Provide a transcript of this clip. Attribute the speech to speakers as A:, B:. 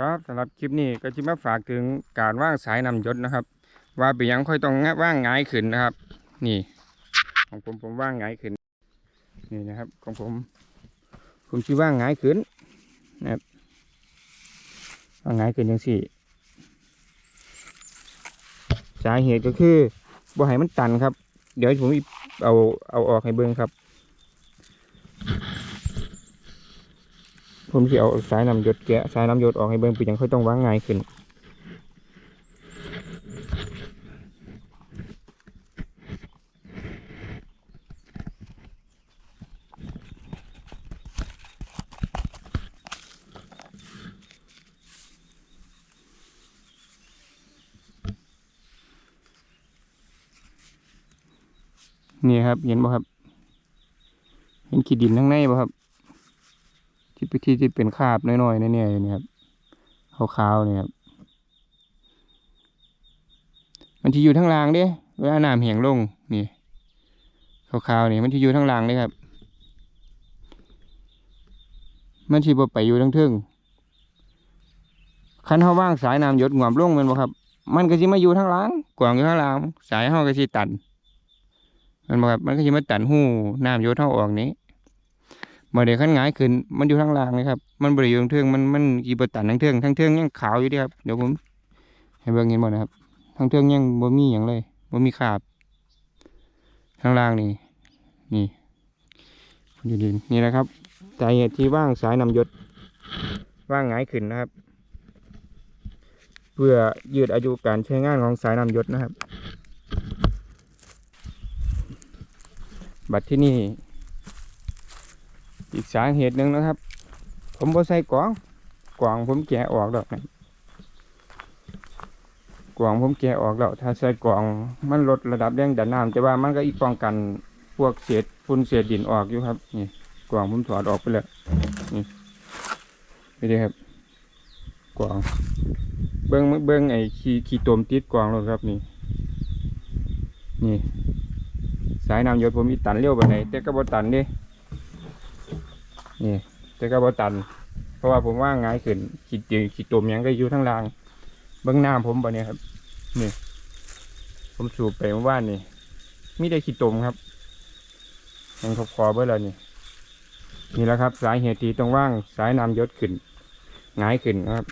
A: ครับสำหรับคลิปนี้ก็จะมาฝากถึงการว่างสายนำยศนะครับ ว่าไปนยังค่อยต้องว่างหงายขึ้นนะครับ นี่ ของผมผมว่างหงายขึ้น นี่นะครับ ของผม ผมชื่อว่างหงายขึ้นนะครับว่างหงายขึ้นยังสี่สาเหตุก็คือบ่ให้มันตันครับ เดี๋ยวผมเอาเอาออกให้เบิ่งครับ ผมจะเอาสายน้ำหยดแกะสายน้ำหยดออกให้เบิ่งปียังค่อยต้องวางง่ายขึ้นนี่ครับเห็นบ่ครับ เห็นขีดดินข้างในบ่ครับ ที่ที่ที่เป็นคาบน้อยๆเนี่ยนี่ครับขาวๆเนี่ยครับมันที่อยู่ทั้งรางเด้เวลาน้ำแห้งลงนี่ขาวๆนี่มันที่อยู่ทั้งรางเลยครับ มันที่บ่ไปอยู่ทั้งทึ่งคันเฮาว่างสายน้ำหยดงวมลงม่นบ่ครับ มันก็สิมาอยู่ทั้งรางกว่างอยู่ทั้งรางสายเฮาก็สิตันมันบ่ครับมันก็สิมาตันหูน้ำหยดเฮาออกนี้ บ่ได้ขั้นหงายขึ้นมันอยู่ทางล่างเลยครับ มันบ่ได้อยู่ทางเทิงมันมันอีบตันทางเทิงทางเทิงยังขาวอยู่ดีครับเดี๋ยวผมให้เบิ่งเห็นบ่นะครับทางเทิงยังบ่มีหยังเลยบ่มีคราบทางล่างนี่นี่อยู่ดินนี่แหละครับสาเหตุที่ว่างสายนำยดว่างหงายขึ้นนะครับ เพื่อยืดอายุการใช้งานของสายนำยดนะครับ บัดที่นี่ อีกสาเหตุหนึ่งนะครับ ผมบ่ใส่กวางกวางผมแกะออกดอกนะกวางผมแกะออกแล้วถ้าใส่กวางมันลดระดับแรงดันน้ำแต่ว่ามันก็อีกป้องกันพวกเศษฝุ่นเศษดินออกอยู่ครับนี่กวางผมถอดออกไปแล้วนี่นี่เด้ครับกวางเบิ้งเบิ้งไอ้ขี้ขี้ตมติดกวางแล้วครับนี่ นี่ สายน้ำยดผมอีตันเร็วไปไหนแต่ก็บ่ตันเด้ นี่แต่ก็บ่ตัน เพราะว่าผมว่าง่ายขึ้นขีดจืขีดตุ่มยังก็อยู่ทั้งรางเบื้องหน้าผมบ่เนี่ยครับ นี่ ผมสูบไปเมื่อวานนี่มีได้ขีดตุ่มครับยังขอบคอเบื่อเลยนี่นี่แหละครับ สายเหตุที่ตรงว่างสายน้ำยศขึ้นง่ายขึ้นครับ